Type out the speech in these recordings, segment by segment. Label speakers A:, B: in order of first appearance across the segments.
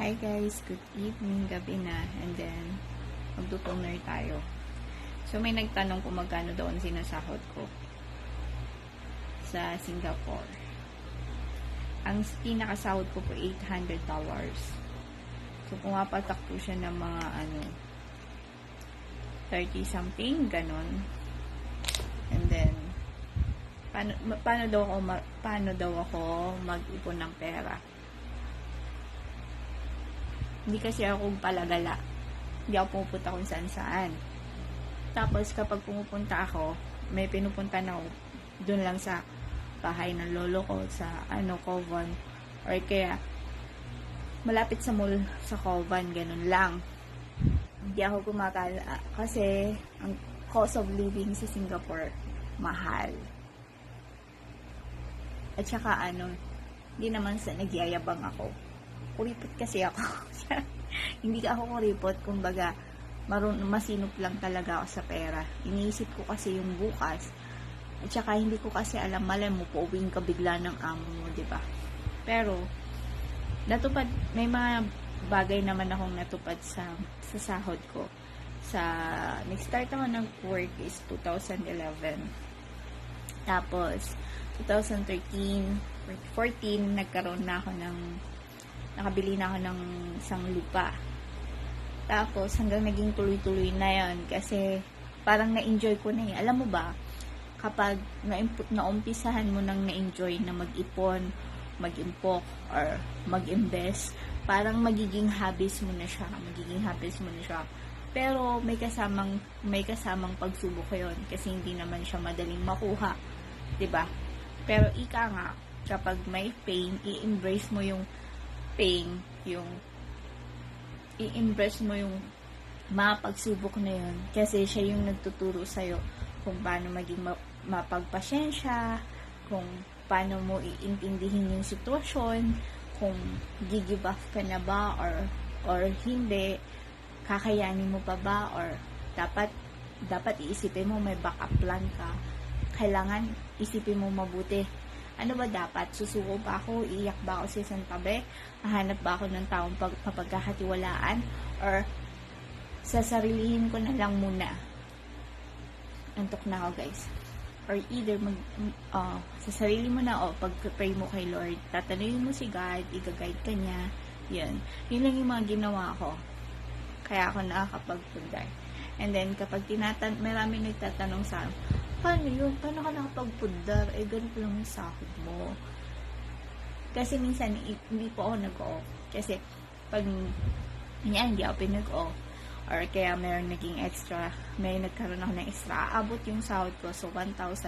A: Hi guys, good evening, gabi na, and then magtutuner tayo. So may nagtanong kung magkano daw ang sinasahod ko sa Singapore. Ang pinakasahod ko po 800 dollars. So pumapatak po siya ng mga ano 30 something, ganon. And then paano, paano daw ako paano daw ako mag-ipon ng pera? Hindi kasi ako palagala. Hindi ako pupunta kung saan saan. Tapos kapag pumupunta ako, may pinupunta na ako doon lang sa bahay ng lolo ko sa ano Covan or kaya malapit sa mall sa Covan ganun lang. Hindi ako kumakala kasi ang cost of living sa Singapore mahal. At saka ano, hindi naman sa nagyayabang ako. Kuripot kasi ako. hindi ako kuripot, kumbaga, marun masinop lang talaga ako sa pera. Iniisip ko kasi yung bukas. At saka hindi ko kasi alam, malay mo, pauwiin ka bigla ng amo mo, ba? Pero, natupad, may mga bagay naman akong natupad sa, sa sahod ko. Sa, nag-start ako ng work is 2011. Tapos, 2013, 14, nagkaroon na ako ng, nakabili na ako ng isang lupa. Tapos, hanggang naging tuloy-tuloy na yon kasi parang na-enjoy ko na eh. Alam mo ba, kapag naumpisahan mo nang na-enjoy na mag-ipon, mag-impok, or mag-invest, parang magiging habits mo na siya. Magiging habits mo na siya. Pero may kasamang may kasamang pagsubok yon kasi hindi naman siya madaling makuha, 'di ba? Pero ika nga, kapag may pain, i-embrace mo yung pain, yung i-embrace mo yung mga pagsubok na yun kasi siya yung nagtuturo sa'yo kung paano maging ma- mapagpasyensya, kung paano mo iintindihin yung sitwasyon, kung gigive up ka na ba or or hindi, kakayanin mo pa ba or dapat dapat iisipin mo may backup plan ka. Kailangan isipin mo mabuti. Ano ba dapat? Susuko ba ako? Iiyak ba ako sa isang tabi? Hahanap ba ako ng taong pag mapagkakatiwalaan? Or sasarilihin ko na lang muna? Antok na ako guys. Or either mag, uh, sa mo na, o, pag-pray mo kay Lord, tatanungin mo si God, i-guide ka niya, yun. Yun lang yung mga ginawa ko. Kaya ako nakakapagpundar. And then, kapag tinatan, marami nagtatanong sa paano yun? Paano ka nakapagpundar? Eh, ganito lang yung sahod mo. Kasi minsan, hindi po ako nag-off. Kasi, pag, yan, hindi ako pinag-off. Or kaya mayroon naging extra, may nagkaroon ako ng extra, abot yung sahod ko, so $1,200.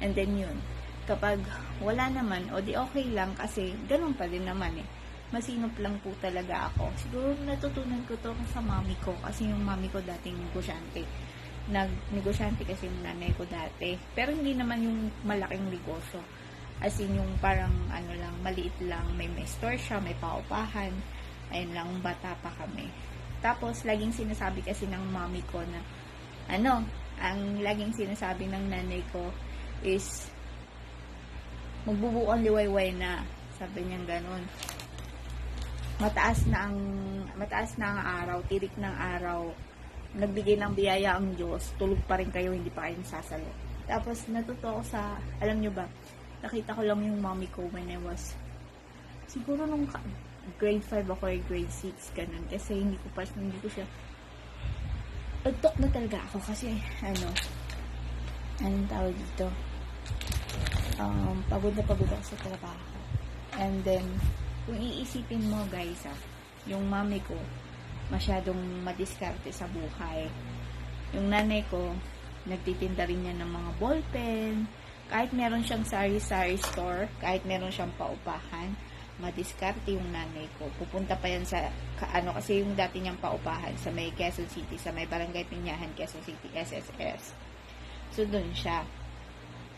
A: And then yun, kapag wala naman, o di okay lang kasi ganun pa din naman eh. Masinop lang po talaga ako. Siguro natutunan ko to sa mami ko kasi yung mami ko dating negosyante. Nag-negosyante kasi yung nanay ko dati. Pero hindi naman yung malaking negosyo. As in yung parang ano lang, maliit lang. May may store siya, may paupahan. Ayun lang, bata pa kami. Tapos, laging sinasabi kasi ng mami ko na, ano, ang laging sinasabi ng nanay ko is, magbubuo ang liwayway na. Sabi niya ganun. Mataas na ang, mataas na ang araw, tirik ng araw, nagbigay ng biyaya ang Diyos, tulog pa rin kayo, hindi pa kayo sasalo. Tapos, natuto ako sa, alam nyo ba, nakita ko lang yung mommy ko when I was, siguro nung grade 5 ako or grade 6, ganun. Kasi hindi ko pa, hindi ko siya, nagtok na talaga ako kasi, ano, anong tawag dito? Um, pagod na pagod ako sa trabaho. And then, kung iisipin mo guys ah, yung mami ko, masyadong madiskarte sa buhay. Yung nanay ko, nagtitinda rin niya ng mga ballpen, kahit meron siyang sari-sari store, kahit meron siyang paupahan, madiskarte yung nanay ko. Pupunta pa yan sa, ka, ano, kasi yung dati niyang paupahan sa may Quezon City, sa may Barangay Pinyahan, Quezon City, SSS. So, doon siya.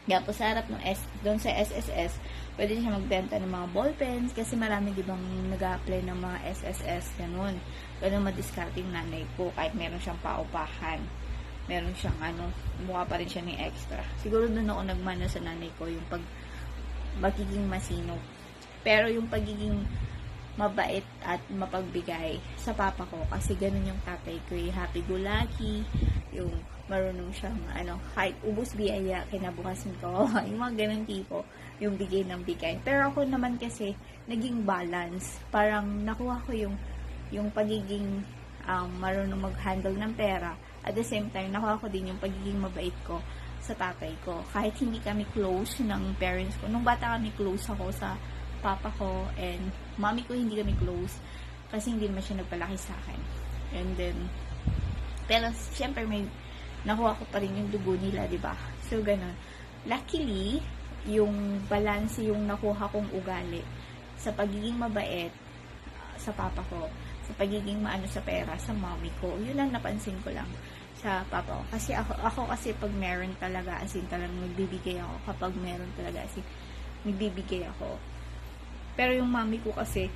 A: Tapos sa harap ng S, doon sa SSS, pwede siya magbenta ng mga ballpens kasi marami di bang nag-apply ng mga SSS, ganun. Ganun madiskarte yung nanay ko kahit meron siyang paupahan. Meron siyang ano, mukha pa rin siya ng extra. Siguro doon ako nagmano sa nanay ko yung pag magiging masino. Pero yung pagiging mabait at mapagbigay sa papa ko kasi ganun yung tatay ko eh, happy go lucky yung marunong siyang ano kahit ubos biyaya kinabukasan ko. Yung mga ganun tipo yung bigay ng bigay. Pero ako naman kasi naging balance. Parang nakuha ko yung yung pagiging um, marunong mag-handle ng pera. At the same time nakuha ko din yung pagiging mabait ko sa tatay ko. Kahit hindi kami close ng parents ko. Nung bata kami close ako sa papa ko and mommy ko hindi kami close kasi hindi naman siya nagpalaki sa akin. And then, pero syempre may nakuha ko pa rin yung dugo nila, di ba? So, ganun. Luckily, yung balance yung nakuha kong ugali sa pagiging mabait uh, sa papa ko, sa pagiging maano sa pera sa mommy ko, yun ang napansin ko lang sa papa ko. Kasi ako, ako kasi pag meron talaga, as in talagang nagbibigay ako kapag meron talaga, as in nagbibigay ako. Pero yung mami ko kasi,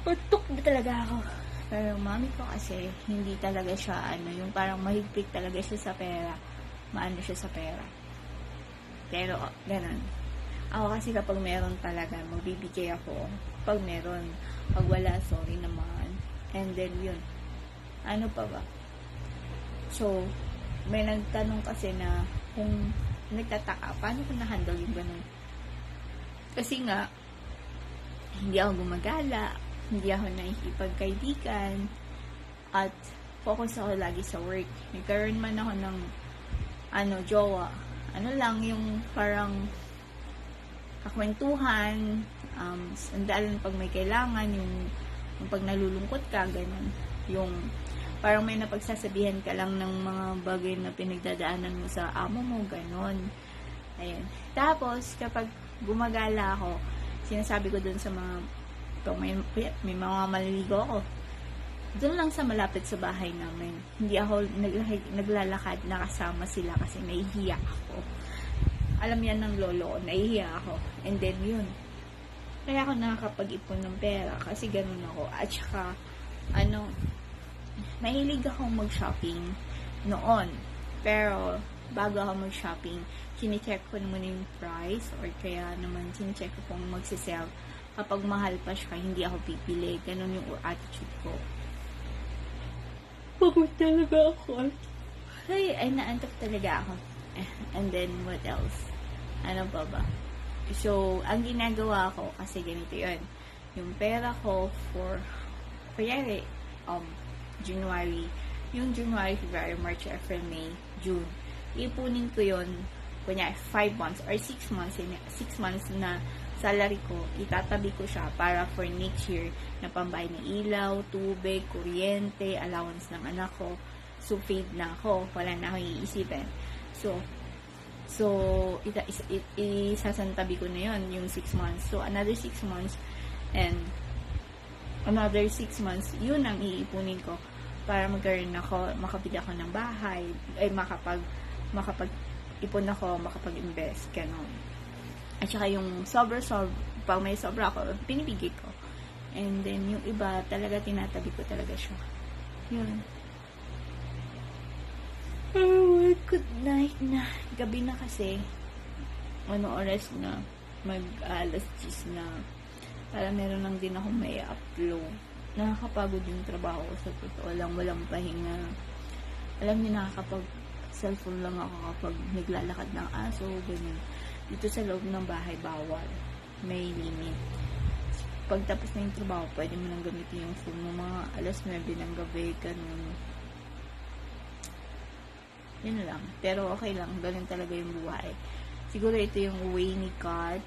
A: patok na talaga ako. Pero mami ko kasi, hindi talaga siya, ano, yung parang mahigpit talaga siya sa pera. Maano siya sa pera. Pero, ganun. Ako kasi kapag meron talaga, magbibigay ako. Pag meron. Pag wala, sorry naman. And then, yun. Ano pa ba? So, may nagtanong kasi na kung nagtataka, paano ko na-handle yung ganun? Kasi nga, hindi ako gumagala, hindi ako nakikipagkaibigan, at focus ako lagi sa work. Nagkaroon man ako ng, ano, jowa. Ano lang, yung parang kakwentuhan, um, sandalan pag may kailangan, yung, yung pag nalulungkot ka, ganun. Yung, parang may napagsasabihan ka lang ng mga bagay na pinagdadaanan mo sa amo mo, ganun. Ayun. Tapos, kapag gumagala ako, sinasabi ko dun sa mga, kung may, may mga maliligo ako, dun lang sa malapit sa bahay namin. Hindi ako nag- naglalakad na kasama sila kasi nahihiya ako. Alam yan ng lolo ko, nahihiya ako. And then yun. Kaya ako nakakapag-ipon ng pera kasi ganun ako. At saka, ano, mahilig akong mag-shopping noon. Pero, bago ako mag-shopping, chine-check ko muna yung price or kaya naman chine-check ko kung magsisell. Kapag mahal pa siya, hindi ako pipili. Ganun yung attitude ko. Pagod talaga ako. Ay, ay naantok talaga ako. And then, what else? Ano pa ba? So, ang ginagawa ko, kasi ganito yun. Yung pera ko for, kaya um, January, yung January, February, March, April, May, June, ipunin ko yun, kunya 5 months or 6 months, 6 months na salary ko, itatabi ko siya para for next year na pambayad ng ilaw, tubig, kuryente, allowance ng anak ko. So, paid na ako. Wala na akong iisipin. So, so, ita, is, it, isasantabi ko na yon yung 6 months. So, another 6 months and another 6 months, yun ang iipunin ko para magkaroon ako, makabili ako ng bahay, ay makapag, makapag, ipon ako, makapag-invest, ganon. At saka yung sobra, sobra, pag may sobra ako, pinibigay ko. And then, yung iba, talaga tinatabi ko talaga siya. Yun. Oh, good night na. Gabi na kasi. Ano oras na? Mag alas 10 na. Para meron lang din ako may upload. Nakakapagod yung trabaho ko sa totoo lang. Walang pahinga. Alam niyo, nakakapag cellphone lang ako kapag naglalakad ng aso, ganyan. Dito sa loob ng bahay, bawal. May limit. Pag tapos na yung trabaho, pwede mo nang gamitin yung phone mo mga alas 9 ng gabi, ganun. Yun lang. Pero okay lang. Ganun talaga yung buhay. Siguro ito yung way ni God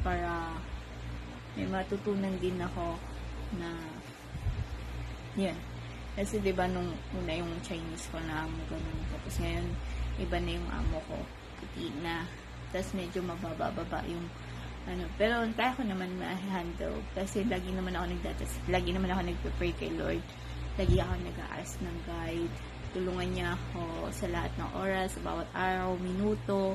A: para may matutunan din ako na yun. Kasi 'di ba nung una yung Chinese ko na amo ganun. Tapos ngayon iba na yung amo ko. Puti na. Tapos medyo mababa-baba yung ano. Pero kaya ko naman ma-handle. Kasi lagi naman ako nagdatas. Lagi naman ako nagpe-pray kay Lord. Lagi ako nag-ask ng guide. Tulungan niya ako sa lahat ng oras, sa bawat araw, minuto.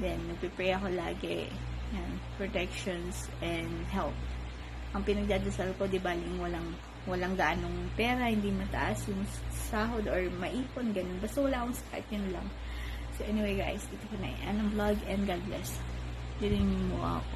A: Then, nagpe-pray ako lagi. Yan, protections and help. Ang pinagdadasal ko, di baling walang walang gaanong pera, hindi mataas yung sahod or maipon, ganun. Basta wala akong sakit, yun lang. So anyway guys, dito ko na yan ang vlog and God bless. Dirin mo ako.